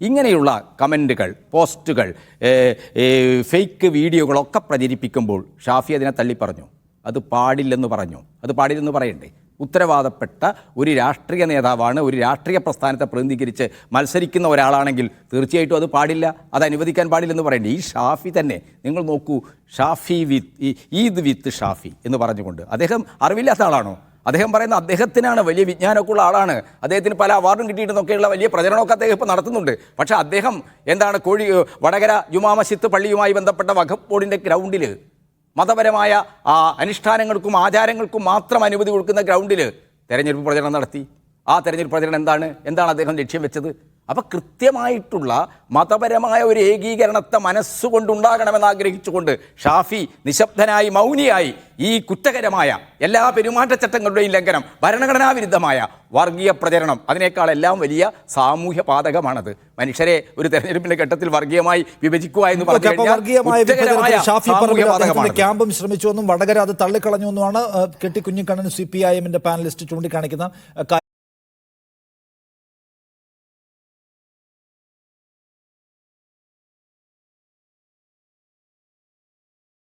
ഇങ്ങനെയുള്ള കമന്റുകൾ പോസ്റ്റുകൾ ഫേക്ക് വീഡിയോകളൊക്കെ പ്രചരിപ്പിക്കുമ്പോൾ ഷാഫി അതിനെ തള്ളി പറഞ്ഞു അത് പാടില്ലെന്ന് പറഞ്ഞു. അത് പാടില്ലെന്ന് പറയണ്ടേ? ഉത്തരവാദപ്പെട്ട ഒരു രാഷ്ട്രീയ നേതാവാണ് ഒരു രാഷ്ട്രീയ പ്രസ്ഥാനത്തെ പ്രതിനിധീകരിച്ച് മത്സരിക്കുന്ന ഒരാളാണെങ്കിൽ തീർച്ചയായിട്ടും അത് പാടില്ല അത് അനുവദിക്കാൻ പാടില്ലെന്ന് പറയണ്ടേ? ഈ ഷാഫി തന്നെ നിങ്ങൾ നോക്കൂ ഷാഫി വിത്ത് ഈദ് വിത്ത് ഷാഫി എന്ന് പറഞ്ഞുകൊണ്ട്. അദ്ദേഹം അറിവില്ലാത്ത ആളാണോ? അദ്ദേഹം പറയുന്ന അദ്ദേഹത്തിനാണ് വലിയ വിജ്ഞാനമൊക്കെ ഉള്ള ആളാണ്. അദ്ദേഹത്തിന് പല അവാർഡും കിട്ടിയിട്ടെന്നൊക്കെയുള്ള വലിയ പ്രചരണമൊക്കെ അദ്ദേഹം ഇപ്പോൾ നടത്തുന്നുണ്ട്. പക്ഷേ അദ്ദേഹം എന്താണ് കോഴി വടകര ജുമാ മസ്ജിദ് പള്ളിയുമായി ബന്ധപ്പെട്ട വഖഫ് ബോർഡിന്റെ ഗ്രൗണ്ടിൽ മതപരമായ ആ അനുഷ്ഠാനങ്ങൾക്കും ആചാരങ്ങൾക്കും മാത്രം അനുമതി കൊടുക്കുന്ന ഗ്രൗണ്ടിൽ തെരഞ്ഞെടുപ്പ് പ്രചരണം നടത്തി. ആ തെരഞ്ഞെടുപ്പ് പ്രചരണം എന്താണ്? എന്താണ് അദ്ദേഹം ലക്ഷ്യം വെച്ചത്? അപ്പോൾ കൃത്യമായിട്ടുള്ള മതപരമായ ഒരു ഏകീകരണത്തെ മനസ്സുകൊണ്ടുണ്ടാകണമെന്ന് ആഗ്രഹിച്ചുകൊണ്ട് ഷാഫി നിശബ്ദനായി മൗനിയായി ഈ കുറ്റകരമായ എല്ലാ പെരുമാറ്റച്ചട്ടങ്ങളുടെയും ലംഘനം ഭരണഘടനാ വിരുദ്ധമായ വർഗീയ പ്രചരണം അതിനേക്കാൾ എല്ലാം വലിയ സാമൂഹ്യ പാതകമാണത് മനുഷ്യരെ ഒരു തെരഞ്ഞെടുപ്പിന്റെ ഘട്ടത്തിൽ വർഗീയമായി വിഭജിക്കുക എന്ന് പറഞ്ഞു. ക്യാമ്പും ശ്രമിച്ചുവെന്നും വടകര അത് തള്ളിക്കളഞ്ഞു എന്നുമാണ് K T Kunhikannan C P I എമ്മിന്റെ പാനലിസ്റ്റ് ചൂണ്ടിക്കാണിക്കുന്ന